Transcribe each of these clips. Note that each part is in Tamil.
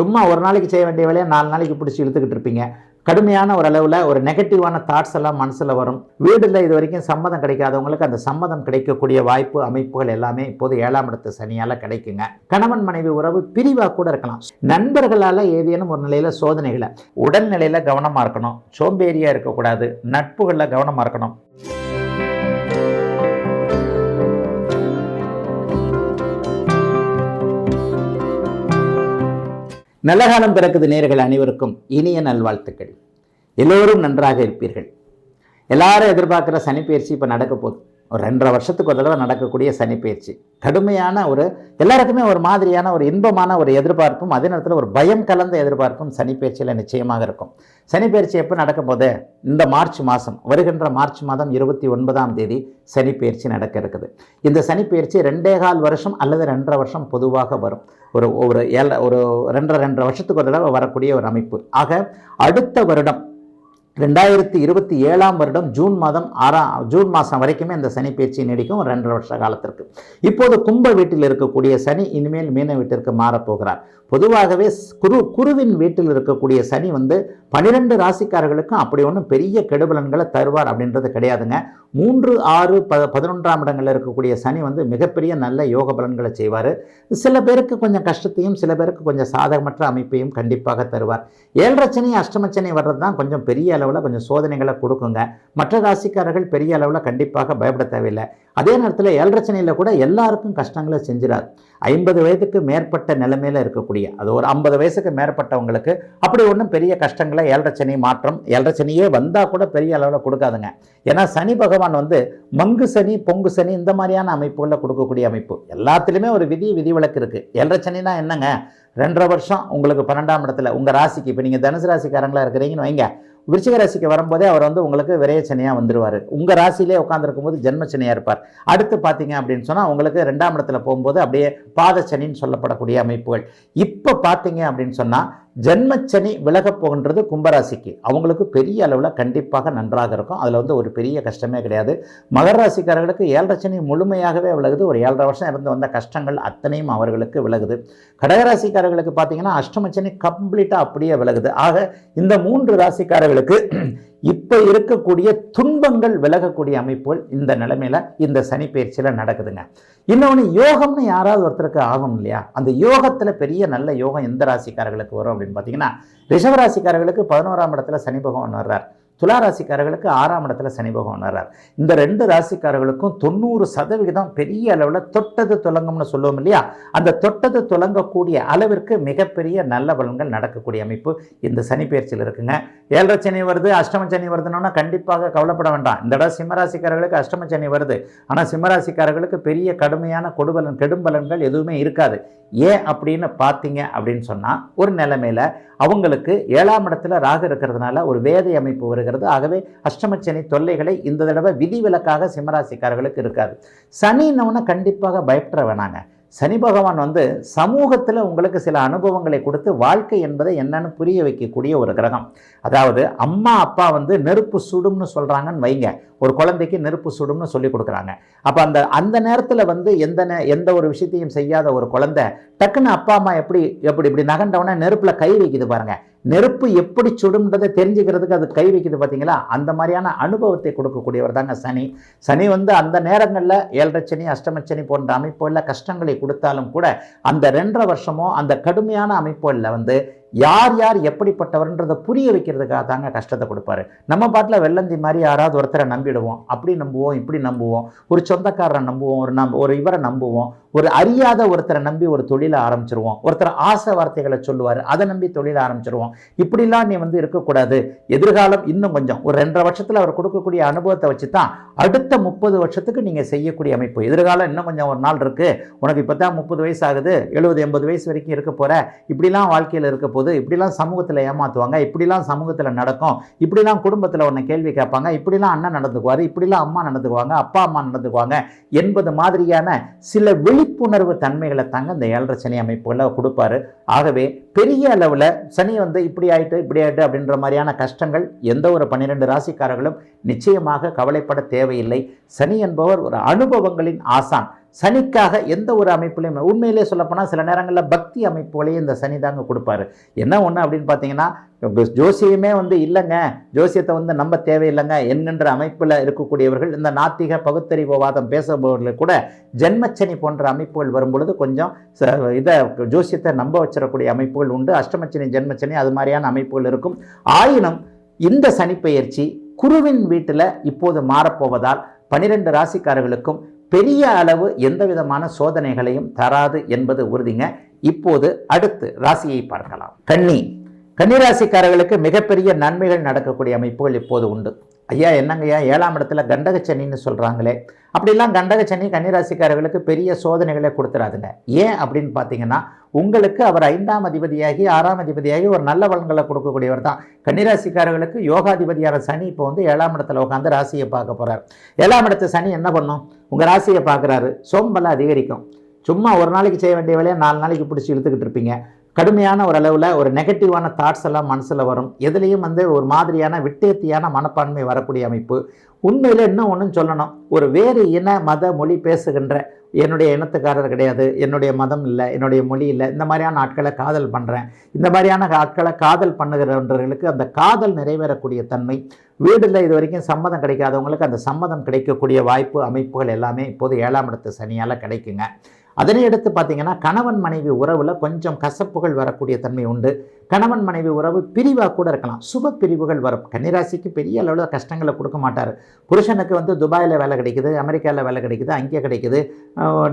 சும்மா ஒரு நாளைக்கு செய்ய வேண்டிய வேலையை நாலு நாளைக்கு பிடிச்சி இழுத்துக்கிட்டு இருப்பீங்க. கடுமையான ஒரு அளவில் ஒரு நெகட்டிவான தாட்ஸ் எல்லாம் மனசில் வரும். வீடில் இது வரைக்கும் சம்மதம் கிடைக்காதவங்களுக்கு அந்த சம்மதம் கிடைக்கக்கூடிய வாய்ப்பு அமைப்புகள் எல்லாமே இப்போது ஏழாம் இடத்து சனியால் கிடைக்குங்க. கணவன் மனைவி உறவு பிரிவாக கூட இருக்கலாம். நண்பர்களால் ஏதேனும் ஒரு நிலையில் சோதனைகளை உடல்நிலையில் கவனமாக இருக்கணும். சோம்பேறியாக இருக்கக்கூடாது. நட்புகளில் கவனமாக இருக்கணும். நல்ல காலம் பிறக்குது நேர்கள் அனைவருக்கும் இனிய நல்வாழ்த்துக்கள். எல்லோரும் நன்றாக இருப்பீர்கள். எல்லாரும் எதிர்பார்க்குற சனிப்பயிற்சி இப்போ நடக்க போகுது. ஒரு ரெண்டரை வருஷத்துக்கு ஒரு தடவை நடக்கக்கூடிய சனிப்பயிற்சி கடுமையான ஒரு எல்லாருக்குமே ஒரு மாதிரியான ஒரு இன்பமான ஒரு எதிர்பார்ப்பும் அதே நேரத்தில் ஒரு பயம் கலந்த எதிர்பார்ப்பும் சனிப்பயிற்சியில் நிச்சயமாக இருக்கும். சனிப்பயிற்சி எப்போ நடக்க போது இந்த மார்ச் மாதம் வருகின்ற மார்ச் மாதம் இருபத்தி ஒன்பதாம் தேதி சனிப்பயிற்சி நடக்க இருக்குது. இந்த சனிப்பயிற்சி ரெண்டே கால் வருஷம் அல்லது ரெண்டரை வருஷம் பொதுவாக வரும். ஒரு ஒரு ஏழை ஒரு ரெண்டரை ரெண்டரை வருஷத்துக்கு ஒரு தடவை வரக்கூடிய ஒரு அமைப்பு. ஆக அடுத்த வருடம் ரெண்டாயிரத்தி இருபத்தி ஏழாம் வருடம் ஜூன் மாதம் ஆறாம் ஜூன் மாதம் வரைக்குமே இந்த சனி பயிற்சி நீடிக்கும். ரெண்டரை வருஷ காலத்திற்கு. இப்போது கும்ப வீட்டில் இருக்கக்கூடிய சனி இனிமேல் மீன வீட்டிற்கு மாறப்போகிறார். பொதுவாகவே குரு குருவின் வீட்டில் இருக்கக்கூடிய சனி வந்து பனிரெண்டு ராசிக்காரர்களுக்கும் அப்படி ஒன்றும் பெரிய கெடுபலன்களை தருவார் அப்படின்றது கிடையாதுங்க. மூன்று ஆறு ப பதினொன்றாம் இடங்களில் இருக்கக்கூடிய சனி வந்து மிகப்பெரிய நல்ல யோக பலன்களை செய்வார். சில பேருக்கு கொஞ்சம் கஷ்டத்தையும் சில பேருக்கு கொஞ்சம் சாதகமற்ற அமைப்பையும் கண்டிப்பாக தருவார். ஏழரை சனி அஷ்டமச்சனி வர்றது தான் கொஞ்சம் பெரிய அளவில் கொஞ்சம் சோதனைகளை கொடுக்குங்க. மற்ற ராசிக்காரர்கள் பெரிய அளவில் கண்டிப்பாக பயப்பட தேவையில்லை. அதே நேரத்தில் ஏழரச்சனையில் கூட எல்லாருக்கும் கஷ்டங்களை செஞ்சிடாது. ஐம்பது வயதுக்கு மேற்பட்ட நிலைமையில் இருக்கக்கூடிய அது ஒரு ஐம்பது வயசுக்கு மேற்பட்டவங்களுக்கு அப்படி ஒன்றும் பெரிய கஷ்டங்களை ஏழரச்சனை மாற்றம் ஏழரச்சனையே வந்தால் கூட பெரிய அளவில் கொடுக்காதுங்க. ஏன்னா சனி பகவான் வந்து மங்கு சனி பொங்கு சனி இந்த மாதிரியான அமைப்புகளில் கொடுக்கக்கூடிய அமைப்பு. எல்லாத்துலேயுமே ஒரு விதி விதிவிலக்கு இருக்குது ஏழரை என்னங்க? ரெண்டரை வருஷம் உங்களுக்கு பன்னெண்டாம் இடத்துல உங்கள் ராசிக்கு இப்போ நீங்கள் தனுசு ராசிக்காரங்களாக இருக்கிறீங்கன்னு வைங்க. விருச்சிக ராசிக்கு வரும்போதே அவர் வந்து உங்களுக்கு விரைய சனியாக வந்துடுவார் உங்கள் ராசியிலே உட்காந்துருக்கும் போது ஜென்ம சனியாக இருப்பார். அடுத்து பார்த்தீங்க அப்படின்னு சொன்னால் உங்களுக்கு ரெண்டாம் இடத்துல போகும்போது அப்படியே பாத சனின்னு சொல்லப்படக்கூடிய அமைப்புகள். இப்போ பார்த்தீங்க அப்படின்னு சொன்னால் ஜென்மச்சனி விலகப் போகின்றது கும்பராசிக்கு. அவங்களுக்கு பெரிய அளவில் கண்டிப்பாக நன்றாக இருக்கும். அதில் வந்து ஒரு பெரிய கஷ்டமே கிடையாது. மகர ராசிக்காரர்களுக்கு ஏழரை சனி முழுமையாகவே விலகுது. ஒரு ஏழரை வருஷம் இருந்து வந்த கஷ்டங்கள் அத்தனையும் அவர்களுக்கு விலகுது. கடகராசிக்காரர்களுக்கு பார்த்தீங்கன்னா அஷ்டமச்சனி கம்ப்ளீட்டாக அப்படியே விலகுது. ஆக இந்த மூன்று ராசிக்காரர்களுக்கு இப்போ இருக்கக்கூடிய துன்பங்கள் விலகக்கூடிய அமைப்புகள் இந்த நிலைமையில இந்த சனி பயிற்சியில் நடக்குதுங்க. இன்னொன்று யோகம்னு யாராவது ஒருத்தருக்கு ஆகும் இல்லையா? அந்த யோகத்தில் பெரிய நல்ல யோகம் எந்த ராசிக்காரர்களுக்கு வரும் அப்படின்னு பார்த்தீங்கன்னா ரிஷவராசிக்காரர்களுக்கு பதினோராம் இடத்துல சனி பகவான் வர்றார். துலா ராசிக்காரர்களுக்கு ஆறாம் இடத்துல சனி பகவான் வர்றார். இந்த ரெண்டு ராசிக்காரர்களுக்கும் தொண்ணூறு சதவிகிதம் பெரிய அளவில் தொட்டது துலங்கும்னு சொல்லுவோம் இல்லையா? அந்த தொட்டது துலங்கக்கூடிய அளவிற்கு மிகப்பெரிய நல்ல பலன்கள் நடக்கக்கூடிய அமைப்பு இந்த சனி பயிற்சியில் இருக்குங்க. ஏழரை சனி வருது அஷ்டம சனி வருதுன்னா கண்டிப்பாக கவலைப்பட வேண்டாம். இந்த இடம் சிம்மராசிக்காரர்களுக்கு அஷ்டம சனி வருது. ஆனால் சிம்மராசிக்காரர்களுக்கு பெரிய கடுமையான கொடுபலன் கெடும்பலன்கள் எதுவுமே இருக்காது. ஏன் அப்படின்னு பார்த்தீங்க அப்படின்னு சொன்னால் ஒரு நிலைமையில் அவங்களுக்கு ஏழாம் இடத்துல ராகு இருக்கிறதுனால ஒரு வேதை அமைப்பு வருகிறது. ஆகவே அஷ்டமச்சனி தொல்லைகளை இந்த தடவை விதிவிலக்காக சிம்மராசிக்காரர்களுக்கு இருக்காது. சனின்னொன்னு கண்டிப்பாக பயப்பட வேணாங்க சனி பகவான் வந்து சமூகத்தில் உங்களுக்கு சில அனுபவங்களை கொடுத்து வாழ்க்கை என்பதை என்னன்னு புரிய வைக்கக்கூடிய ஒரு கிரகம். அதாவது அம்மா அப்பா வந்து நெருப்பு சுடும்னு சொல்கிறாங்கன்னு வைங்க. ஒரு குழந்தைக்கு நெருப்பு சுடும்னு சொல்லி கொடுக்குறாங்க. அப்போ அந்த அந்த நேரத்தில் வந்து எந்த நே எந்த ஒரு விஷயத்தையும் செய்யாத ஒரு குழந்தை டக்குன்னு அப்பா அம்மா எப்படி எப்படி இப்படி நகண்டவுடனே நெருப்பில் கை வைக்குது பாருங்க. நெருப்பு எப்படி சுடும்ன்றதை தெரிஞ்சுக்கிறதுக்கு அது கை வைக்குது பார்த்தீங்களா அந்த மாதிரியான அனுபவத்தை கொடுக்கக்கூடியவர் தாங்க சனி. சனி வந்து அந்த நேரங்களில் ஏழரைச்சனி சனி அஷ்டமச்சனி போன்ற அமைப்புகளில் கஷ்டங்களை கொடுத்தாலும் கூட அந்த ரெண்டரை வருஷமோ அந்த கடுமையான அமைப்புகளில் வந்து யார் யார் எப்படிப்பட்டவர்ன்றதை புரிய வைக்கிறதுக்காக தாங்க கஷ்டத்தை கொடுப்பாரு. நம்ம பாட்டில் வெள்ளந்தி மாதிரி யாராவது ஒருத்தரை நம்பிடுவோம். அப்படி நம்புவோம் இப்படி நம்புவோம். ஒரு சொந்தக்காரரை நம்புவோம் ஒரு நம்ப ஒரு இவரை நம்புவோம். ஒரு அறியாத ஒருத்தரை நம்பி ஒரு தொழிலை ஆரம்பிச்சிருவோம். ஒருத்தர் ஆசை வார்த்தைகளை சொல்லுவார் அதை நம்பி தொழிலை ஆரம்பிச்சிருவோம். இப்படிலாம் நீ வந்து இருக்கக்கூடாது. எதிர்காலம் இன்னும் கொஞ்சம். ஒரு ரெண்டரை வருஷத்தில் அவர் கொடுக்கக்கூடிய அனுபவத்தை வச்சு தான் அடுத்த முப்பது வருஷத்துக்கு நீங்கள் செய்யக்கூடிய அமைப்பு. எதிர்காலம் இன்னும் கொஞ்சம் ஒரு நாள் இருக்குது உனக்கு இப்போ தான் முப்பது வயசு ஆகுது. எழுபது எண்பது வயசு வரைக்கும் இருக்க போகிற இப்படிலாம் வாழ்க்கையில் இருக்க போது இப்படிலாம் சமூகத்தில் ஏமாற்றுவாங்க இப்படிலாம் சமூகத்தில் நடக்கும். இப்படிலாம் குடும்பத்தில் உன்னை கேள்வி கேட்பாங்க. இப்படிலாம் அண்ணன் நடந்துக்குவார். இப்படிலாம் அம்மா நடந்துக்குவாங்க. அப்பா அம்மா நடந்துக்குவாங்க. என்பது மாதிரியான சில விழிப்புணர்வு தன்மைகளை தாங்க இந்த ஏழரை சனி அமைப்புகளை கொடுப்பாரு. ஆகவே பெரிய அளவில் சனி வந்து இப்படி ஆயிட்டு இப்படி ஆயிட்டு அப்படின்ற மாதிரியான கஷ்டங்கள் எந்த ஒரு பன்னிரெண்டு ராசிக்காரர்களும் நிச்சயமாக கவலைப்பட தேவையில்லை. சனி என்பவர் ஒரு அனுபவங்களின் ஆசான். சனிக்காக எந்த ஒரு அமைப்புலையும் உண்மையிலே சொல்லப்போனால் சில நேரங்களில் பக்தி அமைப்புகளையும் இந்த சனி தாங்க கொடுப்பாரு. என்ன ஒன்று அப்படின்னு பார்த்தீங்கன்னா ஜோசியமே வந்து இல்லைங்க. ஜோசியத்தை வந்து நம்ப தேவையில்லைங்க. என்கின்ற அமைப்பில் இருக்கக்கூடியவர்கள் இந்த நாத்திக பகுத்தறிவுவாதம் பேசுபவர்கள் கூட ஜென்மச்சனி போன்ற அமைப்புகள் வரும்பொழுது கொஞ்சம் ச- இதை ஜோசியத்தை நம்ப வச்சிடக்கூடிய அமைப்பு அமைப்புகள் உண்டு. அஷ்டமச்சனி ஜென்மச்சனி அது மாதிரியான அமைப்புகள் இருக்கும். ஆயினும் இந்த சனிப்பெயர்ச்சி குருவின் வீட்டில் இப்போது மாறப்போவதால் பனிரெண்டு ராசிக்காரர்களுக்கும் பெரிய அளவு எந்த விதமான சோதனைகளையும் தராது என்பது உறுதிங்க. இப்போது அடுத்து ராசியை பார்க்கலாம். கன்னி. கன்னிராசிக்காரர்களுக்கு மிகப்பெரிய நன்மைகள் நடக்கக்கூடிய அமைப்புகள் இப்போது உண்டு. ஐயா என்னங்கய்யா ஏழாம் இடத்துல கண்டகச்சனின்னு சொல்கிறாங்களே அப்படிலாம் கண்டகச்சனி கன்னிராசிக்காரர்களுக்கு பெரிய சோதனைகளை கொடுத்துறாதுங்க. ஏன் அப்படின்னு பார்த்தீங்கன்னா உங்களுக்கு அவர் ஐந்தாம் அதிபதியாகி ஆறாம் அதிபதியாகி ஒரு நல்ல பலன்களை கொடுக்கக்கூடியவர் தான். கன்னிராசிக்காரர்களுக்கு யோகாதிபதியான சனி இப்போ வந்து ஏழாம் இடத்துல உட்காந்து ராசியை பார்க்க போகிறார் ஏழாம் இடத்து சனி என்ன பண்ணும்? உங்கள் ராசியை பார்க்குறாரு. சோம்பலை அதிகரிக்கும். சும்மா ஒரு நாளைக்கு செய்ய வேண்டிய வேலையை நாலு நாளைக்கு பிடிச்சி இழுத்துக்கிட்டு இருப்பீங்க. கடுமையான ஒரு அளவில் ஒரு நெகட்டிவான தாட்ஸ் எல்லாம் மனசில் வரும். எதுலேயும் வந்து ஒரு மாதிரியான விட்டேத்தியான மனப்பான்மை வரக்கூடிய அமைப்பு. உண்மையில் இன்னும் ஒன்றும் சொல்லணும். ஒரு வேறு இன மத மொழி பேசுகின்ற என்னுடைய இனத்துக்காரர் கிடையாது. என்னுடைய மதம் இல்லை என்னுடைய மொழி இல்லை. இந்த மாதிரியான ஆட்களை காதல் பண்ணுறேன் இந்த மாதிரியான ஆட்களை காதல் பண்ணுகிறவர்களுக்கு அந்த காதல் நிறைவேறக்கூடிய தன்மை. வீடில் இது வரைக்கும் சம்மதம் கிடைக்காதவங்களுக்கு அந்த சம்மதம் கிடைக்கக்கூடிய வாய்ப்பு அமைப்புகள் எல்லாமே இப்போது ஏழாம் இடத்து சனியால் கிடைக்குங்க. அதனை அடுத்து பார்த்தீங்கன்னா கணவன் மனைவி உறவில் கொஞ்சம் கசப்புகள் வரக்கூடிய தன்மை உண்டு. கணவன் மனைவி உறவு பிரிவாக கூட இருக்கலாம். சுப பிரிவுகள் வரும். கன்னிராசிக்கு பெரிய அளவில் கஷ்டங்களை கொடுக்க மாட்டார். புருஷனுக்கு வந்து துபாயில் வேலை கிடைக்குது அமெரிக்காவில் வேலை கிடைக்குது அங்கே கிடைக்குது.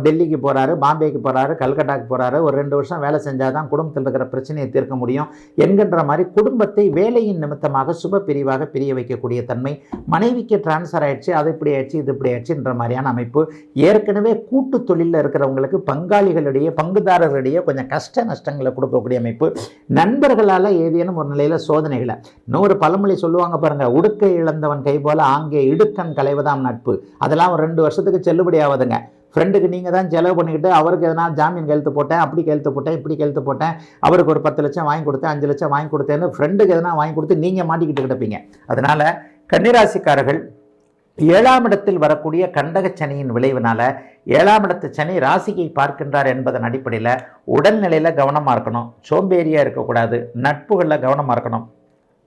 டெல்லிக்கு போகிறாரு பாம்பேக்கு போகிறாரு கல்கட்டாக்கு போகிறாரு ஒரு ரெண்டு வருஷம் வேலை செஞ்சால் தான் குடும்பத்தில் இருக்கிற பிரச்சனையை தீர்க்க முடியும் என்கின்ற மாதிரி குடும்பத்தை வேலையின் நிமித்தமாக சுப பிரிவாக பிரிய வைக்கக்கூடிய தன்மை மனைவிக்கு டிரான்ஸ்ஃபர் ஆயிடுச்சு அது இப்படி ஆயிடுச்சு இது இப்படி ஆயிடுச்சுன்ற மாதிரியான அமைப்பு ஏற்கனவே கூட்டு தொழிலில் இருக்கிறவங்களுக்கு பங்காளிகளிடையே பங்குதாரர்களிடையே கொஞ்சம் கஷ்ட நஷ்டங்களை கொடுக்கக்கூடிய அமைப்பு. நண்பர்களால் ஏதேனும் ஒரு நிலையில் சோதனைகளை. இன்னொரு பழமொழி சொல்லுவாங்க பாருங்கள் உடுக்கை இழந்தவன் கை போல் ஆங்கே இடுக்கன் களைவதாம் நட்பு. அதெல்லாம் ஒரு ரெண்டு வருஷத்துக்கு செல்லுபடி ஆகுதுங்க ஃப்ரெண்டுக்கு நீங்கள் தான் செலவு பண்ணிக்கிட்டு அவருக்கு எதனா ஜாமீன் கையெழுத்து போட்டேன் அப்படி கையெழுத்து போட்டேன் இப்படி கையெழுத்து போட்டேன் அவருக்கு ஒரு பத்து லட்சம் வாங்கி கொடுத்தேன் அஞ்சு லட்சம் வாங்கி கொடுத்தேன்னு ஃப்ரெண்டுக்கு எதனா வாங்கி கொடுத்து நீங்கள் மாட்டிக்கிட்டு கிடப்பீங்க. அதனால் கன்னிராசிக்காரர்கள் ஏழாம் இடத்தில் வரக்கூடிய கண்டக சனியின் விளைவினால ஏழாம் இடத்து சனி ராசியை பார்க்கின்றார் என்பதன் அடிப்படையில் உடல்நிலையில் கவனமாக இருக்கணும். சோம்பேறியாக இருக்கக்கூடாது. நட்புகளில் கவனமாக இருக்கணும்.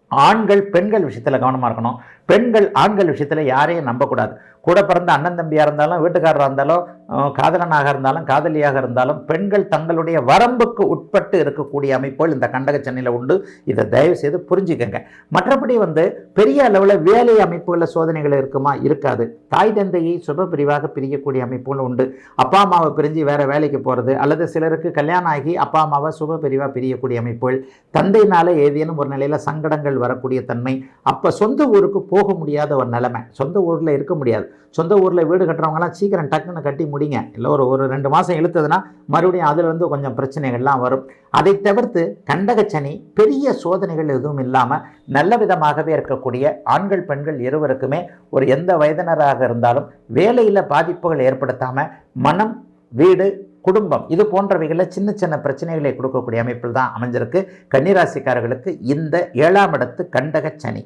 ஆண்கள் பெண்கள் விஷயத்தில் கவனமாக இருக்கணும். பெண்கள் ஆண்கள் விஷயத்தில் யாரையும் நம்பக்கூடாது. கூட பிறந்த அண்ணன் தம்பியாக இருந்தாலும் வீட்டுக்காரராக இருந்தாலும் காதலனாக இருந்தாலும் காதலியாக இருந்தாலும் பெண்கள் தங்களுடைய வரம்புக்கு உட்பட்டு இருக்கக்கூடிய அமைப்புகள் இந்த கண்டக சென்னையில் உண்டு. இதை தயவு செய்து புரிஞ்சுக்கங்க. மற்றபடி வந்து பெரிய அளவில் வேலை அமைப்புகளில் சோதனைகள் இருக்குமா? இருக்காது. தாய் தந்தையை சுப பிரிவாக பிரியக்கூடிய அமைப்புகள் உண்டு. அப்பா அம்மாவை பிரிஞ்சு வேற வேலைக்கு போகிறது அல்லது சிலருக்கு கல்யாணம் ஆகி அப்பா அம்மாவை சுப பிரிவாக பிரியக்கூடிய அமைப்புகள். தந்தையினால் ஏதேனும் ஒரு நிலையில் சங்கடங்கள் வரக்கூடிய தன்மை. அப்போ சொந்த ஊருக்கு போக முடியாத ஒரு நிலைமை. சொந்த ஊரில் இருக்க முடியாது. சொந்த ஊரில் வீடு கட்டுறவங்கலாம் சீக்கிரம் டக்குன்னு கட்டி முடிங்க. இல்லை ஒரு ஒரு ரெண்டு மாதம் இழுத்ததுன்னா மறுபடியும் அதுலேருந்து கொஞ்சம் பிரச்சனைகள்லாம் வரும். அதை தவிர்த்து கண்டகச்சனி பெரிய சோதனைகள் எதுவும் இல்லாமல் நல்ல விதமாகவே இருக்கக்கூடிய ஆண்கள் பெண்கள் இருவருக்குமே ஒரு எந்த வயதினராக இருந்தாலும் வேலையில் பாதிப்புகள் ஏற்படுத்தாமல் மனம் வீடு குடும்பம் இது போன்றவைகளில் சின்ன சின்ன பிரச்சனைகளை கொடுக்கக்கூடிய அமைப்பில் தான் அமைஞ்சிருக்கு. கன்னிராசிக்காரர்களுக்கு இந்த ஏழாம் இடத்து கண்டக சனி.